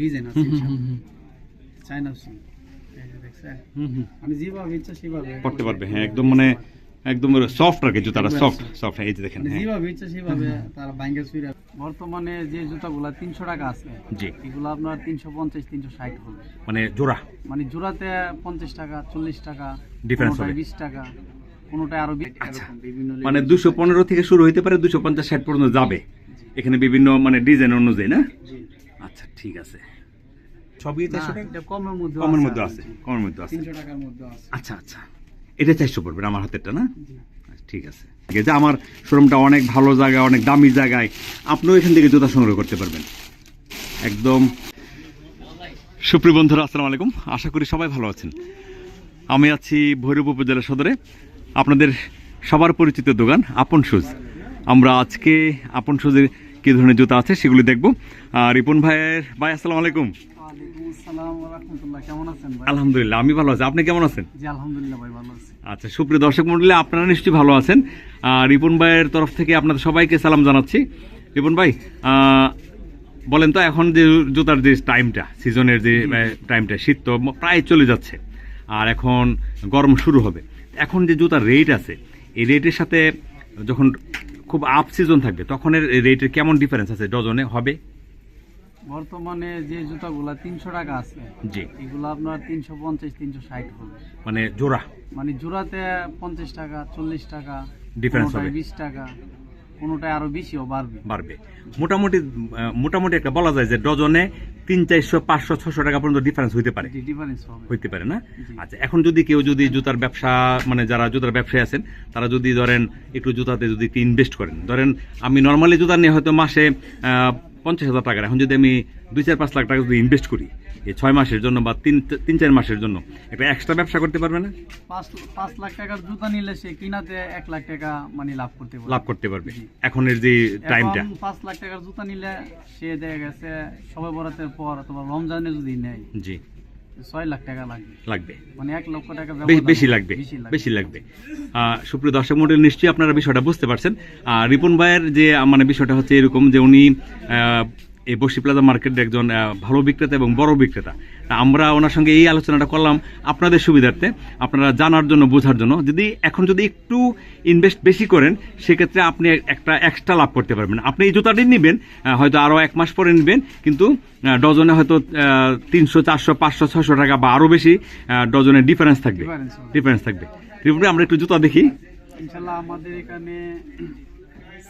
Design আছে হুম মানে যেভাবে ইচ্ছা সেভাবে পড়তে পারবে হ্যাঁ একদম মানে একদম সফট কি জুতাটা সফট সফট এই যে দেখেন মানে হ্যাঁ। যেভাবে ইচ্ছা সেভাবে তারা বাইঙ্গা সুইরা বর্তমানে যে জুতাগুলা তিনশো টাকা আছে জি। এগুলো আপনার তিনশো পঞ্চাশ তিনশো ষাট হবে। মানে জোড়া? মানে জোড়াতে পঞ্চাশ টাকা চল্লিশ টাকা Difference কোনোটায় হবে। বিশ টাকা কোনোটায় আরও আচ্ছা। বিভিন্ন মানে level। দুশো পনেরো থেকে শুরু হইতে পারে দুশো পঞ্চাশ ষাট পর্যন্ত যাবে। এখানে বিভিন্ন মানে ডিজাইন অনুযায়ী না? জি। আচ্ছা ঠিক আছে। সবই না, এটা কমের মধ্যে কমের মধ্যে আছে কমের মধ্যে আছে। টাকার মধ্যে আছে। আচ্ছা আচ্ছা। এটা চারশো পড়বে আমার হাতেরটা না? আচ্ছা, ঠিক আছে। ঠিক আছে আমার শোরুমটা অনেক ভালো জায়গায় অনেক দামি জায়গায় আপনিও এখান থেকে জুতা সংগ্রহ করতে পারবেন। একদম। সুপ্রিয় বন্ধুরা আসসালামু আলাইকুম। আশা করি সবাই ভালো আছেন। আমি আছি ভৈরব উপজেলা সদরে। আপনাদের সবার পরিচিত দোকান আপন সুজ। আমরা আজকে আপন শুজের কী ধরনের জুতা আছে সেগুলি দেখব। আর রিপন ভাইয়ের ভাই আসসালামু আলাইকুম। আলহামদুলিল্লাহ আমি ভালো আছি। আপনি কেমন আছেন? আচ্ছা সুপ্রিয় দর্শক মন্ডলী আপনারা নিশ্চয়ই ভালো আছেন। আর রিপন ভাইয়ের তরফ থেকে আপনাদের সবাইকে সালাম জানাচ্ছি। রিপন ভাই বলেন তো এখন যে জুতার যে টাইমটা সিজনের যে টাইমটা শীত তো প্রায় চলে যাচ্ছে। আর এখন গরম শুরু হবে। এখন যে জুতার রেট আছে এই রেটের সাথে যখন খুব আপ সিজন থাকবে তখন এর রেটের কেমন ডিফারেন্স আছে? ডজনে হবে? বর্তমানে যে জুতাগুলা তিনশো টাকা আছে জি। এগুলো আপনার তিনশো পঞ্চাশ তিনশো ষাট হবে। মানে জোড়া? মানে জোড়াতে পঞ্চাশ টাকা চল্লিশ টাকা ডিফারেন্স হবে। বিশ টাকা কোনোটায় আরও বেশিও বাড়বে। বাড়বে। মোটামুটি মোটামুটি একটা বলা যায় যে ডজনে তিন চারশো পাঁচশো ছশো টাকা পর্যন্ত ডিফারেন্স হইতে পারে। হইতে পারে না? আচ্ছা এখন যদি কেউ যদি জুতার ব্যবসা মানে যারা জুতার ব্যবসায়ী আছেন তারা যদি ধরেন একটু জুতাতে যদি একটু ইনভেস্ট করেন ধরেন আমি নর্মালি জুতা নিয়ে হয়তো মাসে পঞ্চাশ হাজার টাকার। এখন যদি আমি দুই চার পাঁচ লাখ টাকা যদি ইনভেস্ট করি এই ছয় মাসের জন্য বা তিন তিন চার মাসের জন্য একটা এক্সট্রা ব্যবসা করতে পারবে না? পাঁচ লাখ টাকার জুতা নিলে সে কিনাতে এক লাখ টাকা মানে লাভ করতে পারবে। লাভ করতে পারবে। এখনের যে টাইমটা পাঁচ লাখ টাকার জুতা নিলে সে দেখা গেছে সবাই বরাতের পর অথবা রমজানে যদি নেয়। জি। ছয় লাখ টাকা লাগবে। লাগবে। মানে এক লক্ষ টাকা বেশি লাগবে বেশি লাগবে। আহ, সুপ্রিয় দর্শক মন্ডল নিশ্চয়ই আপনারা বিষয়টা বুঝতে পারছেন। আর রিপন ভাইয়ের যে মানে বিষয়টা হচ্ছে এরকম যে উনি আহ, এই বসি প্লাজা মার্কেটের একজন ভালো বিক্রেতা এবং বড় বিক্রেতা। তা আমরা ওনার সঙ্গে এই আলোচনাটা করলাম আপনাদের সুবিধার্থে আপনারা জানার জন্য বোঝার জন্য। যদি এখন যদি একটু ইনভেস্ট বেশি করেন সেক্ষেত্রে আপনি একটা এক্সট্রা লাভ করতে পারবেন। আপনি এই জুতাটি নেবেন হয়তো আরও এক মাস পরে নেবেন কিন্তু ডজনে হয়তো তিনশো চারশো পাঁচশো ছশো টাকা বা আরও বেশি ডজনের ডিফারেন্স থাকবে। ডিফারেন্স থাকবে। ত্রিপুরা আমরা একটু জুতা দেখি। ইনশাল্লাহ আমাদের এখানে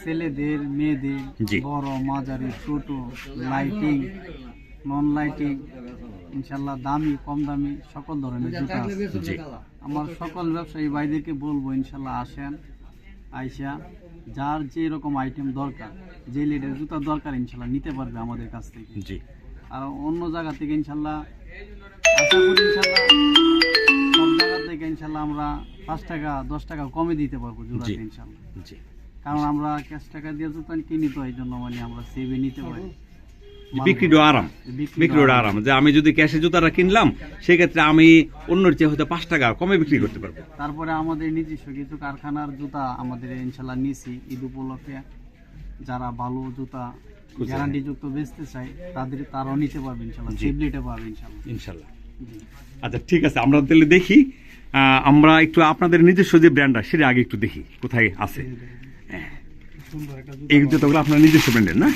ছেলেদের মেয়েদের বড় মাঝারি ছোট লাইটিং নন লাইটিং ইনশাল্লাহ দামি কম দামি সকল ধরনের জুতা আছে। আমার সকল ব্যবসায়ী ভাইদেরকে বলব ইনশাল্লাহ আসেন আইসা যার যে রকম আইটেম দরকার যে লেটের জুতা দরকার ইনশাল্লাহ নিতে পারবে আমাদের কাছ থেকে। জি। আর অন্য জায়গা থেকে ইনশাল্লাহ আশা করি ইনশাল্লাহ সব জায়গা থেকে ইনশাল্লাহ আমরা পাঁচ টাকা দশ টাকা কমে দিতে পারব জোড়াতে জি। ইনশাল্লাহ। জি। কারণ আমরা ক্যাশ টাকা দিয়ে জুতা কিনি তো এই জন্য মানে আমরা সেভে নিতে পারি। বিক্রিরও আরাম বিক্রির আরাম। যে আমি যদি ক্যাশে জুতাটা কিনলাম সেক্ষেত্রে আমি অন্যর চেয়ে হয়তো পাঁচ টাকা কমে বিক্রি করতে পারব। তারপরে আমাদের নিজস্ব কিছু কারখানার জুতা আমাদের ইনশাল্লাহ নিছি ঈদ উপলক্ষে। যারা ভালো জুতা গ্যারান্টি যুক্ত বেচতে চাই তাদের তারাও নিতে পারবে ইনশাল্লাহ জি। সেভলিটে পাবে ইনশাল্লাহ ইনশাল্লাহ আচ্ছা ঠিক আছে আমরা তাহলে দেখি আমরা একটু আপনাদের নিজস্ব যে ব্র্যান্ডটা সেটা আগে একটু দেখি কোথায় আছে হ্যাঁ। সুন্দর একটা জুতা এই জুতোগুলো আপনার নিজস্ব ব্র্যান্ডের না?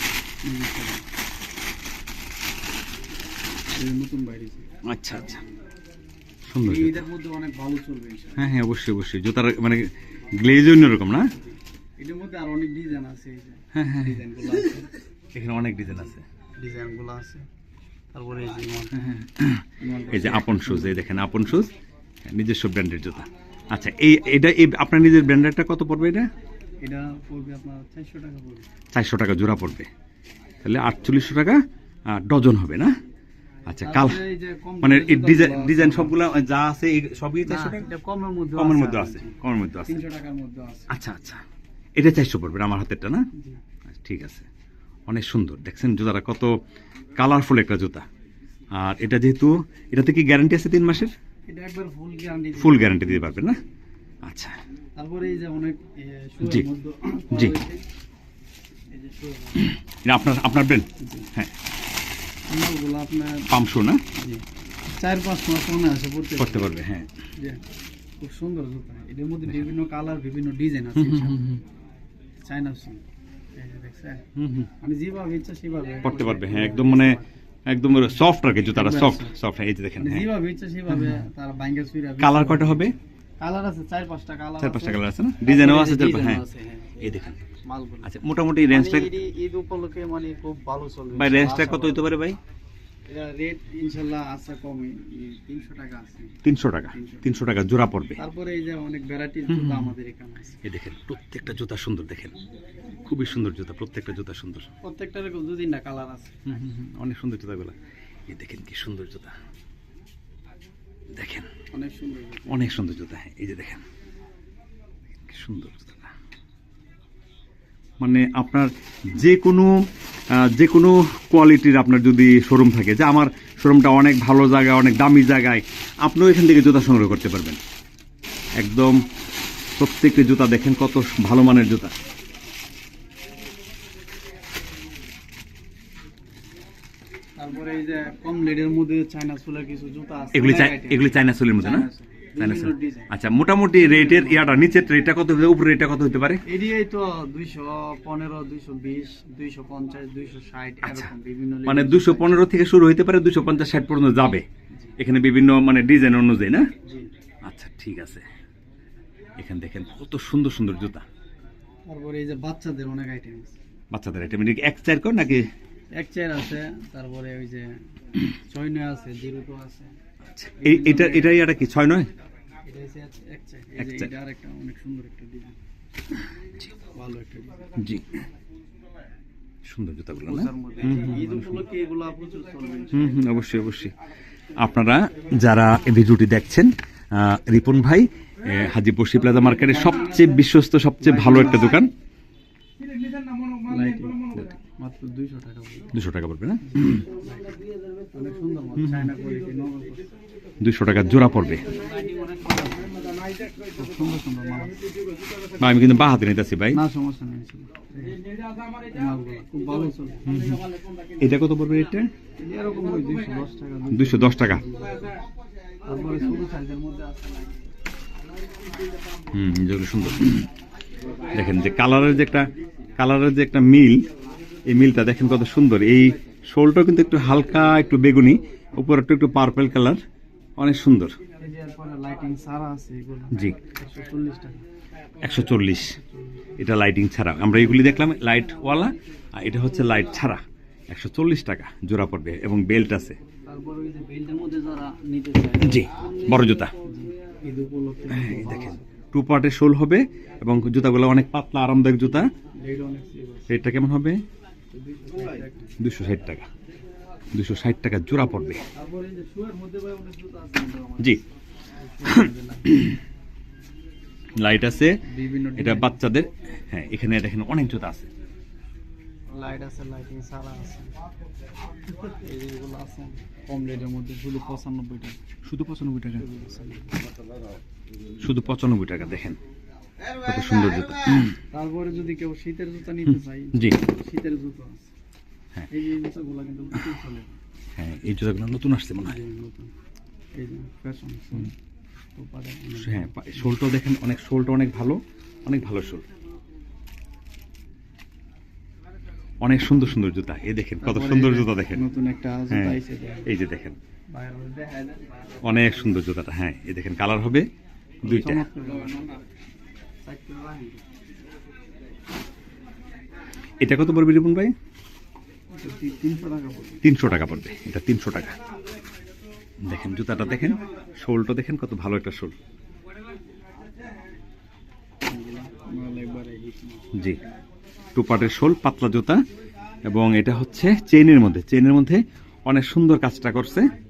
নতুন আচ্ছা আচ্ছা। সুন্দর এই জুতো। ঈদের মধ্যে অনেক ভালো চলবে হ্যাঁ হ্যাঁ অবশ্যই অবশ্যই। জুতার মানে গ্লেজ অন্যরকম না? এটার মধ্যে আর অনেক ডিজাইন আছে হ্যাঁ হ্যাঁ হ্যাঁ। ডিজাইনগুলো আছে। এখানে অনেক ডিজাইন আছে। ডিজাইনগুলো আছে। তারপরে এই যে এই আপন শুজ এই দেখেন আপন শুজ নিজস্ব ব্র্যান্ডের জুতা। আচ্ছা এই এটা এই আপনার নিজের ব্র্যান্ডেরটা কত পড়বে এটা? এটা পড়বে আপনার চারশো টাকা পড়বে। চারশো টাকা জোড়া পড়বে। তাহলে আটচল্লিশশো টাকা ডজন হবে না? আচ্ছা কাল মানে ডিজাইন সবগুলো যা আছে সবই চারশো টাকা? কমের মধ্যে কমের মধ্যে আছে কমের মধ্যে আছে। টাকার মধ্যে আছে। আচ্ছা আচ্ছা। এটা চারশো পড়বে আমার হাতেরটা না? আচ্ছা, ঠিক আছে। অনেক সুন্দর। দেখছেন জুতাটা কত কালারফুল একটা জুতা। আর এটা যেহেতু এটাতে কি গ্যারান্টি আছে তিন মাসের? ফুল গ্যারান্টি ফুল গ্যারান্টি দিতে পারবেন না? আচ্ছা। তারপরে এই যে অনেক জি, জি। আপনার আপনার ব্র্যান্ড হ্যাঁ। আপনার না চার পাঁচ মাস মনে আছে পড়তে করতে পারবে। হ্যাঁ। খুব সুন্দর জুতা। এটার মধ্যে বিভিন্ন কালার বিভিন্ন ডিজাইন আছে হুম হুম মানে যেভাবে ইচ্ছা সেভাবে পড়তে পারবে হ্যাঁ একদম মানে একদম সফট কি জুতাটা সফট সফট এই যে দেখেন মানে হ্যাঁ। যেভাবে ইচ্ছা সেভাবে তার বাইঙ্গা কালার কয়টা হবে? কালার আছে চার পাঁচটা কালার চার পাঁচটা কালার আছে না? ডিজাইনও আছে চার হ্যাঁ। আছে, হ্যাঁ। এই দেখেন। আচ্ছা মোটামুটি রেঞ্জটা মানে ঈদ- উপলক্ষে মানে খুব ভালো চলবে। ভাই রেঞ্জটা কত হতে পারে ভাই? রেট আছে কমই টাকা আছে। টাকা। তিনশো। টাকা জোড়া পড়বে। তারপরে এই যে অনেক জুতা আমাদের এখানে আছে। এই দেখেন প্রত্যেকটা জুতা সুন্দর দেখেন। খুবই সুন্দর জুতা প্রত্যেকটা জুতা সুন্দর। প্রত্যেকটার দু তিনটা কালার আছে। অনেক সুন্দর জুতাগুলো। এই দেখেন কি সুন্দর জুতা। দেখেন। অনেক সুন্দর জুতা। অনেক সুন্দর জুতা হ্যাঁ, এই যে দেখেন। সুন্দর মানে আপনার যে কোনো যে কোনো কোয়ালিটির আপনার যদি শোরুম থাকে যে আমার শোরুমটা অনেক ভালো জায়গায় অনেক দামি জায়গায় আপনিও এখান থেকে জুতা সংগ্রহ করতে পারবেন। একদম প্রত্যেকটি জুতা দেখেন কত ভালো মানের জুতা। তারপরে এই যে কম লেডের মধ্যে চায়না সোলার কিছু জুতা আছে এগুলি সোলের মধ্যে না? China sole. আচ্ছা মোটামুটি রেটের ইয়াটা নিচের রেটটা কত হতে উপরে রেটটা কত হতে পারে? এরিয়াই তো পনেরো আচ্ছা। এরকম বিভিন্ন মানে level দুশো size। পনেরো থেকে শুরু হতে পারে দুশো পঞ্চাশ ষাট পর্যন্ত যাবে। এখানে বিভিন্ন মানে ডিজাইন অনুযায়ী না? আচ্ছা ঠিক আছে। এখানে দেখেন কত সুন্দর সুন্দর জুতা। তারপরে এই যে বাচ্চাদের অনেক আইটেম বাচ্চাদের আইটেম এক চার কর নাকি এক চেয়ার আছে তারপরে ওই যে ছয় নয় আছে জিরো টু আছে। আচ্ছা, এই এটা এটা কি ছয় নয়? এটা হচ্ছে এক- এক চেয়ার এক এই যে চেয়ার। এটা আরেকটা অনেক সুন্দর একটা ডিজাইন ভালো একটা ডিজাইন জি। সুন্দর জুতাগুলো না? হুম, হুম, অবশ্যই অবশ্যই। আপনারা যারা এই ভিডিওটি দেখছেন রিপন ভাই হাজিপুর প্লাজা মার্কেটের সবচেয়ে বিশ্বস্ত সবচেয়ে ভালো একটা দোকান। মাত্র টাকা পড়বে। দুশো টাকা পড়বে না? টাকা জোড়া পড়বে। আমি কিন্তু বা হাতে নিতেছি ভাই। না সমস্যা নেই ছিল। এই মালগুলো খুব ভালো চলে এটা কত পড়বে এটা দুইশো দশ টাকা দুশো দশ টাকা। তারপরে ছোট সাইজের মধ্যে আছে। হুম যেগুলো সুন্দর। দেখেন যে কালারের যে একটা কালারের যে একটা মিল এই মিলটা দেখেন কত সুন্দর। এই শোলটাও কিন্তু একটু হালকা একটু বেগুনি উপরটা একটু পার্পল কালার অনেক সুন্দর। জি। একশো চল্লিশ। এটা লাইটিং ছাড়া। আমরা এগুলি দেখলাম লাইটওয়ালা আর এটা হচ্ছে লাইট ছাড়া। একশো চল্লিশ টাকা জোড়া পড়বে এবং বেল্ট আছে। জি বড় জুতা। হ্যাঁ, দেখেন। টু পার্টের শোল হবে এবং জুতাগুলো অনেক পাতলা আরামদায়ক জুতা। রেটটা কেমন হবে। দুশো ষাট টাকা। দুশো ষাট টাকা জোড়া পড়বে। জি। লাইট আছে। এটা বাচ্চাদের। হ্যাঁ এখানে দেখেন অনেক জুতা আছে। লাইট আছে লাইটিং সারা আছে। এই যে এগুলো আছে কম রেটের মধ্যে শুধু পঁচানব্বই টাকা। শুধু পঁচানব্বই টাকা? শুধু পঁচানব্বই টাকা দেখেন। কত সুন্দর জুতা। তারপরে যদি কেউ শীতের জুতা নিতে চাই জি। শীতের জুতো হ্যাঁ। এই জুতোগুলো কিন্তু চলে। হ্যাঁ এই জুতাগুলো নতুন আসছে মনে হয়। হ্যাঁ শোলটাও দেখেন অনেক শোলটা অনেক ভালো অনেক ভালো শোল। অনেক সুন্দর সুন্দর জুতা এই দেখেন কত সুন্দর জুতা দেখেন। নতুন একটা হ্যাঁ এই যে দেখেন। অনেক সুন্দর জুতাটা হ্যাঁ এই দেখেন কালার হবে। দুইটা। এটা কত পড়বে রিপন ভাই? তিনশো টাকা পড়বে। এটা তিনশো টাকা। দেখেন, জুতাটা দেখেন, শোলটা দেখেন, কত ভালো একটা শোল। জি। টু শোল, পাতলা জুতা, এবং এটা হচ্ছে চেইনের মধ্যে। চেইনের মধ্যে অনেক সুন্দর কাজটা করছে।